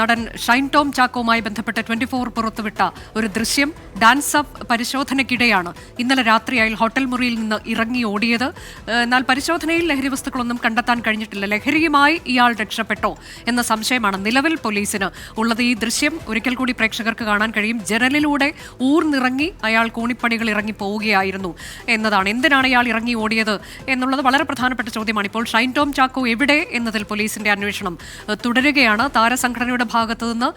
നടൻ ഷൈൻ ടോം ചാക്കോവുമായി ബന്ധപ്പെട്ട് twenty four പുറത്തുവിട്ട ഒരു ദൃശ്യം ഡാൻസ് അപ്പ് പരിശോധനയ്ക്കിടെയാണ്. ഇന്നലെ രാത്രി അയാൾ ഹോട്ടൽ മുറിയിൽ നിന്ന് ഇറങ്ങി ഓടിയത്. എന്നാൽ പരിശോധനയിൽ ലഹരി വസ്തുക്കളൊന്നും കണ്ടെത്താൻ കഴിഞ്ഞിട്ടില്ല. ലഹരിയുമായി ഇയാൾ രക്ഷപ്പെട്ടോ എന്ന സംശയമാണ് നിലവിൽ പോലീസിന് ഉള്ളത്. ഈ ദൃശ്യം ഒരിക്കൽ കൂടി പ്രേക്ഷകർക്ക് കാണാൻ കഴിയും. ജനലിലൂടെ ഊർന്നിറങ്ങി അയാൾ കൂണിപ്പണികൾ ഇറങ്ങി പോവുകയായിരുന്നു എന്നതാണ്. എന്തിനാണ് ഇയാൾ ഇറങ്ങി ഓടിയത് എന്നുള്ളത് വളരെ പ്രധാനപ്പെട്ട ചോദ്യമാണ്. ഇപ്പോൾ ഷൈൻ ടോം ചാക്കോ എവിടെ എന്നതിൽ പോലീസിന്റെ അന്വേഷണം തുടരുകയാണ്. താരസംഘടനയുടെ ഭാഗത്തു നിന്ന്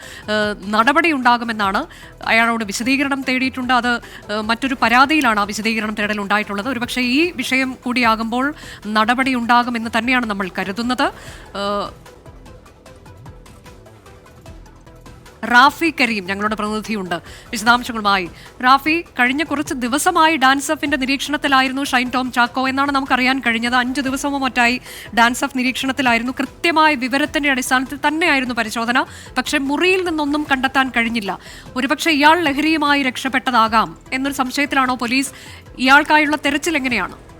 നടപടി ഉണ്ടാകുമെന്നാണ് അയാളോട് വിശദീകരണം തേടിയിട്ടുണ്ട്. അത് മറ്റൊരു പരാതിയിലാണ് ആ വിശദീകരണം തേടൽ ഉണ്ടായിട്ടുള്ളത് ഒരുപക്ഷെ ഈ വിഷയം കൂടിയാകുമ്പോൾ നടപടി ഉണ്ടാകുമെന്ന് തന്നെയാണ് നമ്മൾ കരുതുന്നത്. റാഫി കരീം ഞങ്ങളുടെ പ്രതിനിധിയുണ്ട്. വിശദാംശങ്ങളുമായി. റാഫി കഴിഞ്ഞ കുറച്ച് ദിവസമായി ഡാൻസ് എഫിന്റെ നിരീക്ഷണത്തിലായിരുന്നു ഷൈൻ ടോം ചാക്കോ എന്നാണ് നമുക്കറിയാൻ കഴിഞ്ഞത്. അഞ്ച് ദിവസമോ മറ്റായി ഡാൻസ് എഫ് നിരീക്ഷണത്തിലായിരുന്നു. കൃത്യമായ വിവരത്തിന്റെ അടിസ്ഥാനത്തിൽ തന്നെയായിരുന്നു പരിശോധന. പക്ഷേ മുറിയിൽ നിന്നൊന്നും കണ്ടെത്താൻ കഴിഞ്ഞില്ല. ഒരുപക്ഷെ ഇയാൾ ലഹരിയുമായി രക്ഷപ്പെട്ടതാകാം എന്നൊരു സംശയത്തിലാണോ പോലീസ്? ഇയാൾക്കായുള്ള തെരച്ചിൽ എങ്ങനെയാണ്?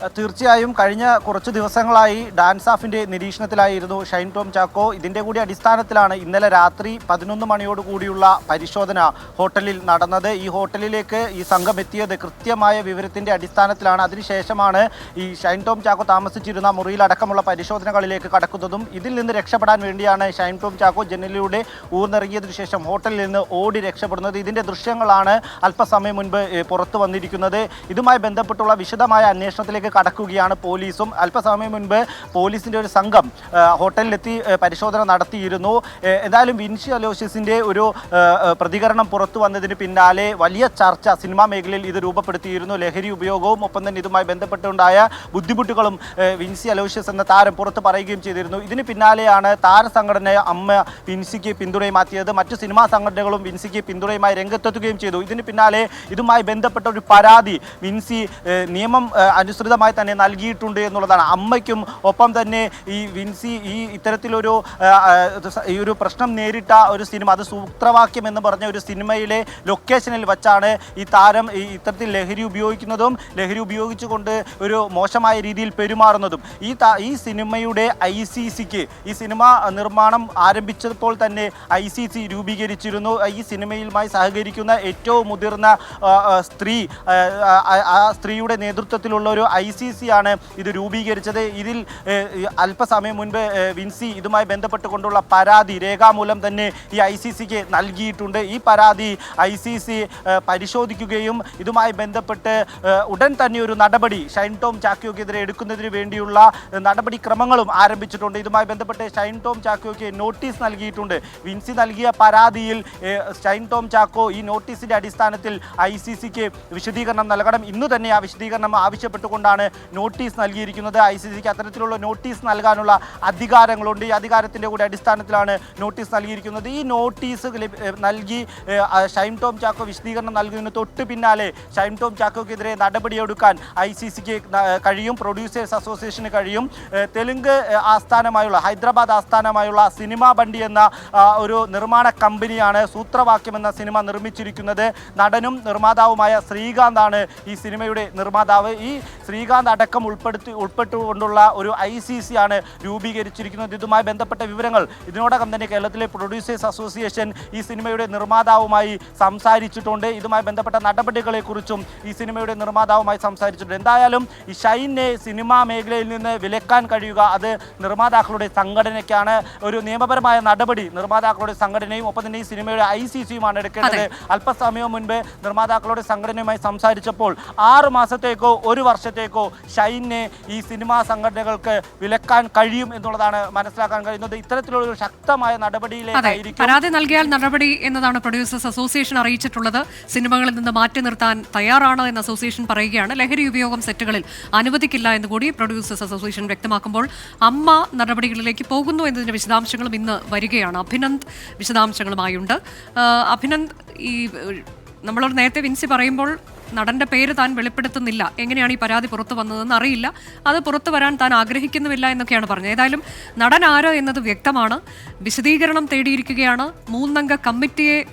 തീർച്ചയായും കഴിഞ്ഞ കുറച്ച് ദിവസങ്ങളായി ഡാൻസ് ഓഫിന്റെ നിരീക്ഷണത്തിലായിരുന്നു ഷൈൻ ടോം ചാക്കോ ഇതിന്റെ കൂടി അടിസ്ഥാനത്തിലാണ് ഇന്നലെ രാത്രി പതിനൊന്ന് മണിയോട് കൂടിയുള്ള പരിശോധന ഹോട്ടലിൽ നടന്നത്. ഈ ഹോട്ടലിലേക്ക് ഈ സംഘം എത്തിയത് കൃത്യമായ വിവരത്തിന്റെ അടിസ്ഥാനത്തിലാണ്. അതിനുശേഷമാണ് ഈ ഷൈൻ ടോം ചാക്കോ താമസിച്ചിരുന്ന മുറിയിലടക്കമുള്ള പരിശോധനകളിലേക്ക് കടക്കുന്നതും ഇതിൽ നിന്ന് രക്ഷപ്പെടാൻ വേണ്ടിയാണ് ഷൈൻ ടോം ചാക്കോ ജനലിലൂടെ ഊർന്നിറങ്ങിയതിനു ശേഷം ഹോട്ടലിൽ നിന്ന് ഓടി രക്ഷപ്പെടുന്നത്. ഇതിന്റെ ദൃശ്യങ്ങളാണ് അല്പസമയം മുൻപ് പുറത്തു വന്നിരിക്കുന്നത്. ഇതുമായി ബന്ധപ്പെട്ടുള്ള വിശദമായ അന്വേഷണത്തിലേക്ക് കടക്കുകയാണ് പോലീസും. അല്പസമയം മുൻപ് പോലീസിന്റെ ഒരു സംഘം ഹോട്ടലിലെത്തി പരിശോധന നടത്തിയിരുന്നു. എന്തായാലും വിൻഷി അലോഷ്യസിന്റെ ഒരു പ്രതികരണം പുറത്തു വന്നതിന് പിന്നാലെ വലിയ ചർച്ച സിനിമാ മേഖലയിൽ ഇത് രൂപപ്പെടുത്തിയിരുന്നു. ലഹരി ഉപയോഗവും ഒപ്പം തന്നെ ഇതുമായി ബന്ധപ്പെട്ടുണ്ടായ ബുദ്ധിമുട്ടുകളും വിൻസി അലോഷ്യസ് എന്ന താരം പുറത്ത് പറയുകയും ചെയ്തിരുന്നു. ഇതിന് പിന്നാലെയാണ് താരസംഘടന അമ്മ വിൻസിക്ക് പിന്തുണയുമാറ്റിയത് മറ്റു സിനിമാ സംഘടനകളും വിൻസിക്ക് പിന്തുണയുമായി രംഗത്തെത്തുകയും ചെയ്തു. ഇതിന് പിന്നാലെ ഇതുമായി ബന്ധപ്പെട്ട ഒരു പരാതി വിൻസി നിയമം ഏ, അനുസൃതമായി തന്നെ നൽകിയിട്ടുണ്ട് എന്നുള്ളതാണ്. അമ്മയ്ക്കും ഒപ്പം തന്നെ ഈ വിൻസി ഈ ഇത്തരത്തിലൊരു ഈ ഒരു പ്രശ്നം നേരിട്ട ഒരു സിനിമ അത് സൂത്രവാക്യം എന്ന് പറഞ്ഞ ഒരു സിനിമയിലെ ലൊക്കേഷനിൽ വച്ചാണ് ഈ താരം ഈ ഇത്തരത്തിൽ ലഹരി ഉപയോഗിക്കുന്നതും ലഹരി ഉപയോഗിച്ചുകൊണ്ട് ഒരു മോശമായ രീതിയിൽ പെരുമാറുന്നതും. ഈ ഈ സിനിമയുടെ ഐ സി സിക്ക് ഈ സിനിമ നിർമ്മാണം ആരംഭിച്ചപ്പോൾ തന്നെ ഐ സി സി രൂപീകരിച്ചിരുന്നു. ഈ സിനിമയുമായി സഹകരിക്കുന്ന ഏറ്റവും മുതിർന്ന സ്ത്രീ ആ സ്ത്രീയുടെ നേതൃത്വത്തിലുള്ള ഒരു ഐ സി സി ആണ് ഇത് രൂപീകരിച്ചത്. ഇതിൽ അല്പസമയം മുൻപ് വിൻസി ഇതുമായി ബന്ധപ്പെട്ടുകൊണ്ടുള്ള പരാതി രേഖാമൂലം തന്നെ ഈ ഐ സി സിക്ക് നൽകിയിട്ടുണ്ട്. ഈ പരാതി ഐ സി സി പരിശോധിക്കുകയും ഇതുമായി ബന്ധപ്പെട്ട് ഉടൻ തന്നെ ഒരു നടപടി ഷൈൻ ടോം ചാക്കോയ്ക്കെതിരെ എടുക്കുന്നതിന് വേണ്ടിയുള്ള നടപടിക്രമങ്ങളും ആരംഭിച്ചിട്ടുണ്ട്. ഇതുമായി ബന്ധപ്പെട്ട് ഷൈൻ ടോം ചാക്കോയ്ക്ക് നോട്ടീസ് നൽകിയിട്ടുണ്ട്. വിൻസി നൽകിയ പരാതിയിൽ ഷൈൻ ടോം ചാക്കോ ഈ നോട്ടീസിന്റെ അടിസ്ഥാനത്തിൽ ഐ സി സിക്ക് വിശദീകരണം നൽകണം. ഇന്ന് തന്നെ ആ വിശദീകരണം ആവശ്യപ്പെട്ടുകൊണ്ടാണ് നോട്ടീസ് നൽകിയിരിക്കുന്നത്. ഐ സി സിക്ക് അത്തരത്തിലുള്ള നോട്ടീസ് നൽകാനുള്ള അധികാരങ്ങളുണ്ട്. ഈ അധികാരത്തിന്റെ കൂടെ അടിസ്ഥാനത്തിലാണ് നോട്ടീസ് നൽകിയിരിക്കുന്നത്. ഈ നോട്ടീസ് നൽകി ഷൈം ടോം ചാക്കോ വിശദീകരണം നൽകുന്നതിന് തൊട്ട് പിന്നാലെ ഷൈം ടോം ചാക്കോക്കെതിരെ നടപടിയെടുക്കാൻ ഐ സി സിക്ക് കഴിയും. പ്രൊഡ്യൂസേഴ്സ് അസോസിയേഷന് കഴിയും. തെലുങ്ക് ആസ്ഥാനമായുള്ള ഹൈദരാബാദ് ആസ്ഥാനമായുള്ള സിനിമ ബണ്ടി എന്ന ഒരു നിർമ്മാണ കമ്പനിയാണ് സൂത്രവാക്യം എന്ന സിനിമ നിർമ്മിച്ചിരിക്കുന്നത്. നടനും നിർമ്മാതാവുമായ ശ്രീകാന്താണ് ഈ സിനിമയുടെ നിർമ്മാതാവ്. ഈ ശ്രീകാന്ത് അടക്കം ഉൾപ്പെടുത്തി ഉൾപ്പെട്ടുകൊണ്ടുള്ള ഒരു ഐ സി സി ആണ് രൂപീകരിച്ചിരിക്കുന്നത്. ഇതുമായി ബന്ധപ്പെട്ട വിവരങ്ങൾ ഇതിനോടകം തന്നെ കേരളത്തിലെ പ്രൊഡ്യൂസേഴ്സ് അസോസിയേഷൻ ഈ സിനിമയുടെ നിർമ്മാതാവുമായി സംസാരിച്ചിട്ടുണ്ട്. ഇതുമായി ബന്ധപ്പെട്ട നടപടികളെക്കുറിച്ചും ഈ സിനിമയുടെ നിർമ്മാതാവുമായി സംസാരിച്ചിട്ടുണ്ട്. എന്തായാലും ഈ ഷൈനെ സിനിമാ മേഖലയിൽ നിന്ന് വിലക്കാൻ കഴിയുക അത് നിർമ്മാതാക്കളുടെ സംഘടനയ്ക്കാണ് ഒരു നിയമപരമായ നടപടി. നിർമ്മാതാക്കളുടെ സംഘടനയും ഒപ്പം തന്നെ ഈ സിനിമയുടെ ഐ സി സിയുമാണ് എടുക്കേണ്ടത്. അല്പസമയം മുൻപ് നിർമ്മാതാക്കളുടെ സംഘടനയുമായി സംസാരിച്ചപ്പോൾ ആറ് മാസത്തേക്കോ ഒരു വർഷത്തേക്കോ ഷൈനെ ഈ സിനിമാ സംഘടനകൾക്ക് വിലക്കാൻ കഴിയും എന്നുള്ളതാണ് മനസ്സിലാക്കാൻ കഴിയുന്നത്. ഇത്തരത്തിലുള്ള ഒരു ശക്തമായ അതെ നടപടിയിലേക്കായിരിക്കും പരാതി നൽകിയാൽ നടപടി എന്നതാണ് പ്രൊഡ്യൂസേഴ്സ് അസോസിയേഷൻ അറിയിച്ചിട്ടുള്ളത്. സിനിമകളിൽ നിന്ന് മാറ്റി നിർത്താൻ തയ്യാറാണ് എന്ന് അസോസിയേഷൻ പറയുകയാണ്. ലഹരി ഉപയോഗം സെറ്റുകളിൽ അനുവദിക്കില്ല എന്ന് കൂടി പ്രൊഡ്യൂസേഴ്സ് അസോസിയേഷൻ വ്യക്തമാക്കുമ്പോൾ അമ്മ നടപടികളിലേക്ക് പോകുന്നു എന്നതിന്റെ വിശദാംശങ്ങളും ഇന്ന് വരികയാണ്. അഭിനന്ദ് വിശദാംശങ്ങളുമായുണ്ട്. അഭിനന്ദ് ഈ നമ്മളോട് നേരത്തെ വിൻസി പറയുമ്പോൾ നടന്റെ പേര് താൻ വെളിപ്പെടുത്തുന്നില്ല. എങ്ങനെയാണ് ഈ പരാതി പുറത്തു വന്നതെന്ന് അറിയില്ല. അത് പുറത്തു വരാൻ താൻ ആഗ്രഹിക്കുന്നുമില്ല എന്നൊക്കെയാണ് പറഞ്ഞത്. ഏതായാലും നടൻ ആരോ എന്നത് വ്യക്തമാണ്. വിശദീകരണം തേടിയിരിക്കുകയാണ്. മൂന്നംഗ കമ്മിറ്റിയെ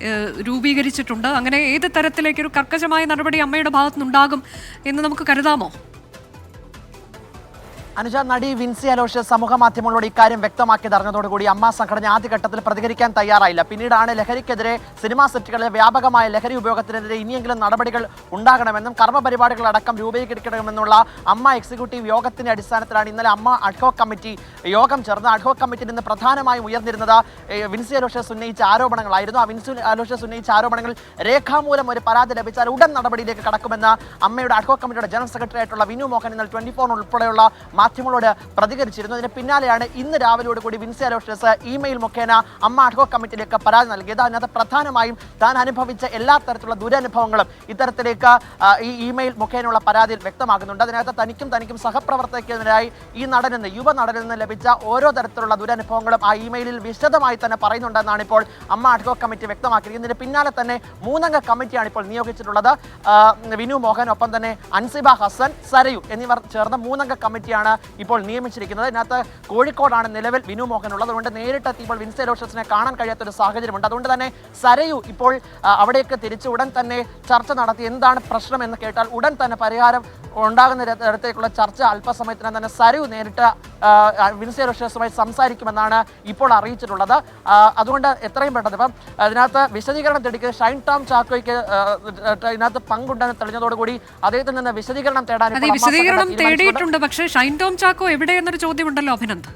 രൂപീകരിച്ചിട്ടുണ്ട്. അങ്ങനെ ഏത് തരത്തിലേക്കൊരു കർക്കശമായ നടപടി അമ്മയുടെ ഭാഗത്തുനിന്നുണ്ടാകും എന്ന് നമുക്ക് കരുതാമോ? അനുജ നടി വിൻസി അലോഷ്യ സമൂഹ മാധ്യമങ്ങളോട് ഇക്കാര്യം വ്യക്തമാക്കിയത് അറിഞ്ഞതോടുകൂടി അമ്മ സംഘടന ആദ്യഘട്ടത്തിൽ പ്രതികരിക്കാൻ തയ്യാറായില്ല. പിന്നീടാണ് ലഹരിക്കെതിരെ സിനിമാ സെറ്റുകളിലെ വ്യാപകമായ ലഹരി ഉപയോഗത്തിനെതിരെ ഇനിയെങ്കിലും നടപടികൾ ഉണ്ടാകണമെന്നും കർമ്മ പരിപാടികളടക്കം രൂപീകരിക്കണമെന്നുള്ള അമ്മ എക്സിക്യൂട്ടീവ് യോഗത്തിന്റെ അടിസ്ഥാനത്തിലാണ് ഇന്നലെ അമ്മ അഡ്ഹോ കമ്മിറ്റി യോഗം ചേർന്ന് അഡ്ഹോ കമ്മിറ്റിയിൽ നിന്ന് പ്രധാനമായും ഉയർന്നിരുന്നത് വിൻസി അലോഷ്യസ് ഉന്നയിച്ച ആരോപണങ്ങളായിരുന്നു. ആ വിൻസി അലോഷ്യസ് ഉന്നയിച്ച ആരോപണങ്ങൾ രേഖാമൂലം ഒരു പരാതി ലഭിച്ചാൽ ഉടൻ നടപടിയിലേക്ക് കടക്കുമെന്ന് അമ്മയുടെ അഡ്ഹോ കമ്മിറ്റിയുടെ ജനറൽ സെക്രട്ടറി ആയിട്ടുള്ള വിനു മോഹൻ ഇന്നലെ ട്വന്റി ഫോർ ഉൾപ്പെടെയുള്ള മാധ്യമങ്ങളോട് പ്രതികരിച്ചിരുന്നു. അതിന് പിന്നാലെയാണ് ഇന്ന് രാവിലെയോട് കൂടി വിൻസി അലോഷ്യസ് ഇമെയിൽ മുഖേന അമ്മ അഡ്ഹോ കമ്മിറ്റിയിലേക്ക് പരാതി നൽകിയത്. അതിനകത്ത് പ്രധാനമായും താൻ അനുഭവിച്ച എല്ലാ തരത്തിലുള്ള ദുരനുഭവങ്ങളും ഇത്തരത്തിലേക്ക് ഈ ഇമെയിൽ മുഖേനയുള്ള പരാതിയിൽ വ്യക്തമാകുന്നുണ്ട്. അതിനകത്ത് തനിക്കും തനിക്കും സഹപ്രവർത്തകനായി ഈ നടനിൽ നിന്ന് യുവ നടനിൽ നിന്ന് ലഭിച്ച ഓരോ തരത്തിലുള്ള ദുരനുഭവങ്ങളും ആ ഇമെയിലിൽ വിശദമായി തന്നെ പറയുന്നുണ്ടെന്നാണ് ഇപ്പോൾ അമ്മ അഡ്ഹോ കമ്മിറ്റി വ്യക്തമാക്കിയിരിക്കുന്നത്. ഇതിന് പിന്നാലെ തന്നെ മൂന്നംഗ കമ്മിറ്റിയാണ് ഇപ്പോൾ നിയോഗിച്ചിട്ടുള്ളത്. വിനു മോഹൻ ഒപ്പം തന്നെ അൻസിബ ഹസൻ സരയു എന്നിവർ ചേർന്ന മൂന്നംഗ കമ്മിറ്റിയാണ് ഇപ്പോൾ നിയമിച്ചിരിക്കുന്നത്. ഇതിനകത്ത് കോഴിക്കോടാണ് നിലവിൽ വിനു മോഹൻ ഉള്ളത് അതുകൊണ്ട് നേരിട്ടെത്തി ഇപ്പോൾ വിൻസെ ലോഷസിനെ കാണാൻ കഴിയാത്ത ഒരു സാഹചര്യമുണ്ട്. അതുകൊണ്ട് തന്നെ സരയു ഇപ്പോൾ അവിടേക്ക് തിരിച്ച് ഉടൻ തന്നെ ചർച്ച നടത്തി. എന്താണ് പ്രശ്നം എന്ന് കേട്ടാൽ ഉടൻ തന്നെ പരിഹാരം ഉണ്ടാകുന്ന തരത്തിലേക്കുള്ള ചർച്ച അല്പസമയത്തിനകം തന്നെ സരയു നേരിട്ട് ആ, റഷ്യസുമായി സംസാരിക്കുമെന്നാണ് ഇപ്പോൾ അറിയിച്ചിട്ടുള്ളത്. അതുകൊണ്ട് എത്രയും പെട്ടെന്ന് ഇപ്പം അതിനകത്ത് വിശദീകരണം തേടിക്ക് ഷൈൻ ടോം ചാക്കോയ്ക്ക് ഇതിനകത്ത് പങ്കുണ്ടെന്ന് തെളിഞ്ഞതോടുകൂടി അദ്ദേഹത്തിൽ നിന്ന് വിശദീകരണം തേടാൻ വിശദീകരണം തേടിയിട്ടുണ്ട്. പക്ഷേ ഷൈൻ ടോം ചാക്കോ എവിടെ എന്നൊരു ചോദ്യമുണ്ടല്ലോ അഭിനന്ദ്.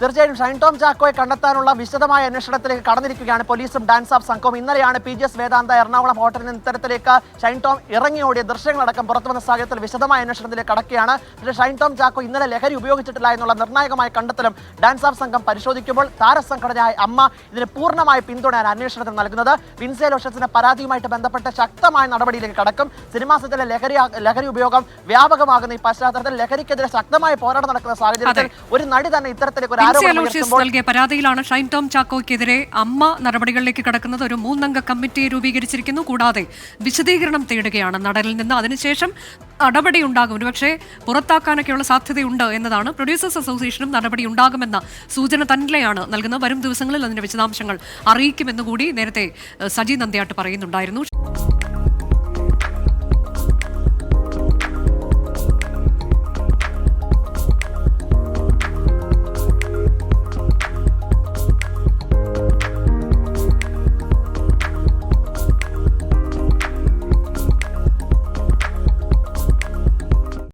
തീർച്ചയായും ഷൈൻ ടോം ചാക്കോയെ കണ്ടെത്താനുള്ള വിശദമായ അന്വേഷണത്തിലേക്ക് കടന്നിരിക്കുകയാണ് പോലീസും ഡാൻസ് ഓഫ് സംഘവും. ഇന്നലെയാണ് P G S Vedanta Ernakulam ഹോട്ടലിൽ നിന്ന് ഇത്തരത്തിലേക്ക് ഷൈൻ ടോം ഇറങ്ങിയോടിയ ദൃശ്യങ്ങളടക്കം പുറത്തു വന്ന സാഹചര്യത്തിൽ വിശദമായ അന്വേഷണത്തിലേക്ക് കടക്കുകയാണ്. പക്ഷേ ഷൈൻ ടോം ചാക്കോ ഇന്നലെ ലഹരി ഉപയോഗിച്ചിട്ടില്ല എന്നുള്ള നിർണായകമായ കണ്ടെത്തലും ഡാൻസ് ഓഫ് സംഘം പരിശോധിക്കുമ്പോൾ താരസംഘടനയായ അമ്മ ഇതിന് പൂർണമായ പിന്തുണയാണ് അന്വേഷണത്തിന് നൽകുന്നത്. വിൻസേ ലോഷസിന്റെ പരാതിയുമായിട്ട് ബന്ധപ്പെട്ട ശക്തമായ നടപടിയിലേക്ക് കടക്കും. സിനിമാ സെറ്റിലെ ലഹരി ലഹരി ഉപയോഗം വ്യാപകമാകുന്ന ഈ പശ്ചാത്തലത്തിൽ ലഹരിക്കെതിരെ ശക്തമായ പോരാട്ടം നടക്കുന്ന സാഹചര്യത്തിൽ ഒരു നടി തന്നെ ഇത്തരത്തിലേക്ക് ഒരു അലോഷ്യസ് നൽകിയ പരാതിയിലാണ് ഷൈൻ ടോം ചാക്കോയ്ക്കെതിരെ അമ്മ നടപടികളിലേക്ക് കടക്കുന്നത് ഒരു മൂന്നംഗ കമ്മിറ്റി രൂപീകരിച്ചിരിക്കുന്നു. കൂടാതെ വിശദീകരണം തേടുകയാണ് നടനിൽ നിന്ന്. അതിനുശേഷം നടപടി ഉണ്ടാകും ഒരുപക്ഷെ പുറത്താക്കാനൊക്കെയുള്ള സാധ്യതയുണ്ട് എന്നതാണ്. പ്രൊഡ്യൂസേഴ്സ് അസോസിയേഷനും നടപടി ഉണ്ടാകുമെന്ന സൂചന തന്നെയാണ് നൽകുന്നത്. വരും ദിവസങ്ങളിൽ അതിന്റെ വിശദാംശങ്ങൾ അറിയിക്കുമെന്ന് കൂടി നേരത്തെ സജി നന്ദിയാട്ട് പറയുന്നുണ്ടായിരുന്നു.